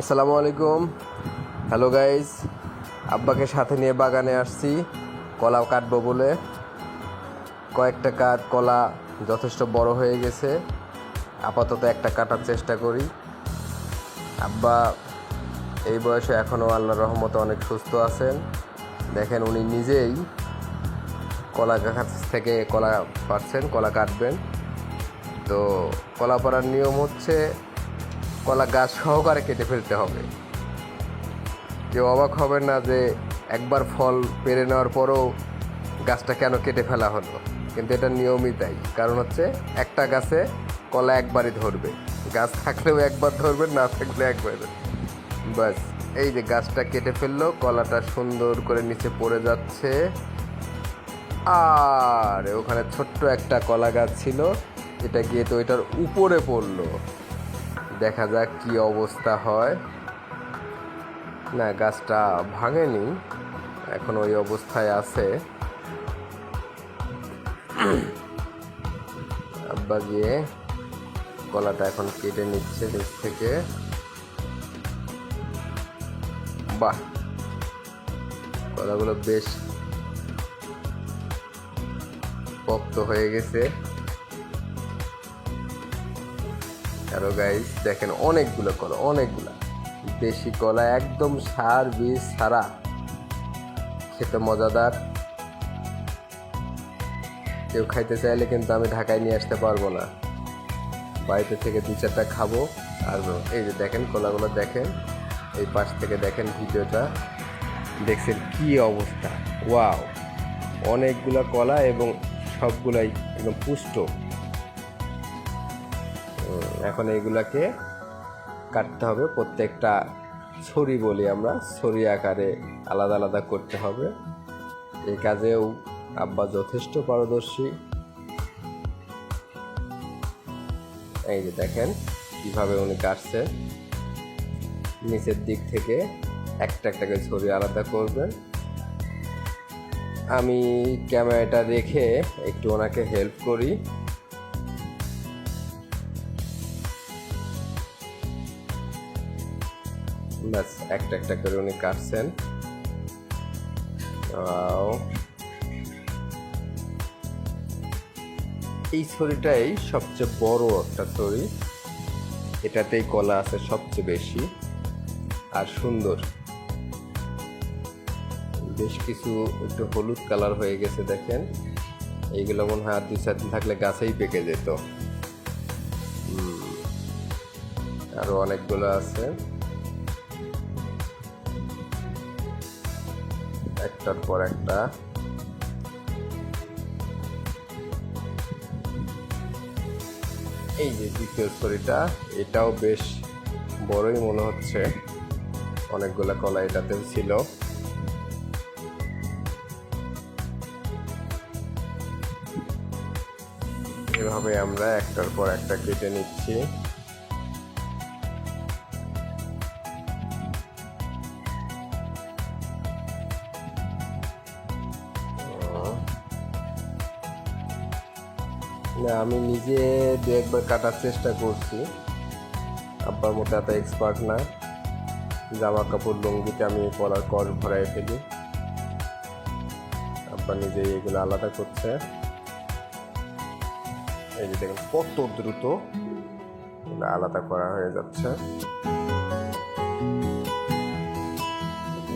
আসসালামু আলাইকুম। Hello guys আব্বাকে সাথে নিয়ে বাগানে আসছি। কলা কাটবো বলে। কয়েকটা কাঠ কলা যথেষ্ট বড় হয়ে গেছে। আপাতত একটা কাটার চেষ্টা করি। আব্বা এই বয়সে এখনও আল্লাহর রহমতে অনেক সুস্থ আছেন। দেখেন উনি নিজেই কলা গাছ থেকে কলা পাচ্ছেন, কলা কাটবেন। তো কলা পাড়ার নিয়ম হচ্ছে কলা গাছ সহকারে কেটে ফেলতে হবে। কেউ অবাক হবে না যে একবার ফল পেরে নেওয়ার পরও গাছটা কেন কেটে ফেলা হলো। কিন্তু এটা নিয়মই তাই। কারণ হচ্ছে একটা গাছে কলা একবারই ধরবে। গাছ থাকলেও একবার ধরবে, না থাকলে একবার বাস এই যে গাছটা কেটে ফেলল, কলাটা সুন্দর করে নিচে পড়ে যাচ্ছে। আর ওখানে ছোট্ট একটা কলা গাছ ছিল। এটা গিয়ে তো এটার উপরে পড়ল। দেখা যাক কি অবস্থা হয়। না, গাছটা ভাঙেনি, এখন ওই অবস্থায় আছে। আব্বা গিয়ে গলাটা এখন কেটে নিচ্ছে নিচ থেকে। বাহ! কলাগুলো বেশ পক্ত হয়ে গেছে। আরও গাইস দেখেন, অনেকগুলো কলা, অনেকগুলো। দেশি কলা একদম সার বীজ সারা খেতে মজাদার। কেউ খাইতে চাইলে কিন্তু আমি ঢাকায় নিয়ে আসতে পারব না। বাড়িতে থেকে দু চারটা খাব। আর এই যে দেখেন, কলাগুলো দেখেন। এই পাশ থেকে দেখেন ভিডিওটা। দেখছেন কি অবস্থা। ওয়াও! অনেকগুলো কলা এবং সবগুলাই একদম পুষ্ট। এখন এইগুলাকে কাটতে হবে। প্রত্যেকটা ছড়ি বলি আমরা, ছড়ি আকারে আলাদা আলাদা করতে হবে। এই কাজেও আব্বা যথেষ্ট পারদর্শী। এই যে দেখেন কীভাবে উনি কাটছে নিচের দিক থেকে একটা একটা করে ছড়ি আলাদা করবেন। আমি ক্যামেরাটা রেখে একটু ওনাকে হেল্প করি। ব্যাস একটা একটা করে উনি কাটছেন. এই ছড়িটাই সবচেয়ে বড় একটা ছড়ি। এটাতেই কলা আছে সবচেয়ে বেশি আর সুন্দর। বেশ কিছু একটু হলুদ কালার হয়ে গেছে দেখেন। এইগুলো মনে হয় আর দুই চার দিন থাকলে গাছেই পেকে যেত। হুম, আরও অনেকগুলো আছে। একটার পর একটা। এই যে দ্বিতীয় ছড়িটা, এটাও বেশ বড়ই মনে হচ্ছে। অনেকগুলো কলা এটাতেও ছিল। এভাবে আমরা একটার পর একটা কেটে নিচ্ছি। না, আমি নিজে দু একবার কাটার চেষ্টা করছি। আব্বার মতো এত এক্সপার্ট না। জামা কাপড় লুঙ্গিতে আমি কলার কর ভরাই ফেলি। আব্বা নিজে এগুলো আলাদা করছে। এই যে দেখুন কত দ্রুত আলাদা করা হয়ে যাচ্ছে।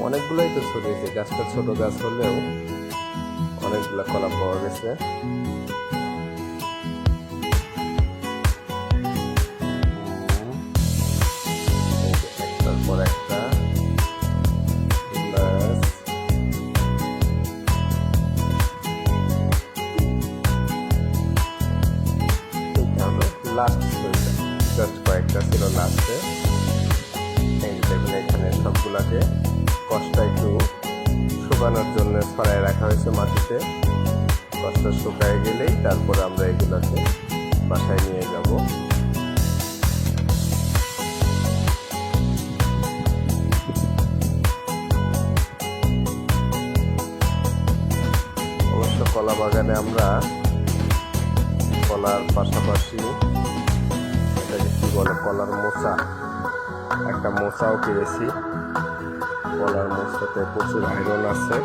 অনেকগুলোই তো ছড়িয়েছে, গাছটা ছোট গাছ হলেও অনেকগুলো কলা পাওয়া গেছে। লাস্ট জাস্ট কয়েকটা ছিল লাস্টে দেখুন, এখানে সবগুলাকে কষ্ট একটু শুকানোর জন্য ছড়াই রাখা হয়েছে মাটিতে। কষ্ট শুকায় গেলেই তারপর আমরা এগুলোকে বাসায় নিয়ে যাব। অবশ্য কলা বাগানে আমরা কলার পাশাপাশি te digo la cola hermosa la camosa o que decir cola hermosa te puse la aeronave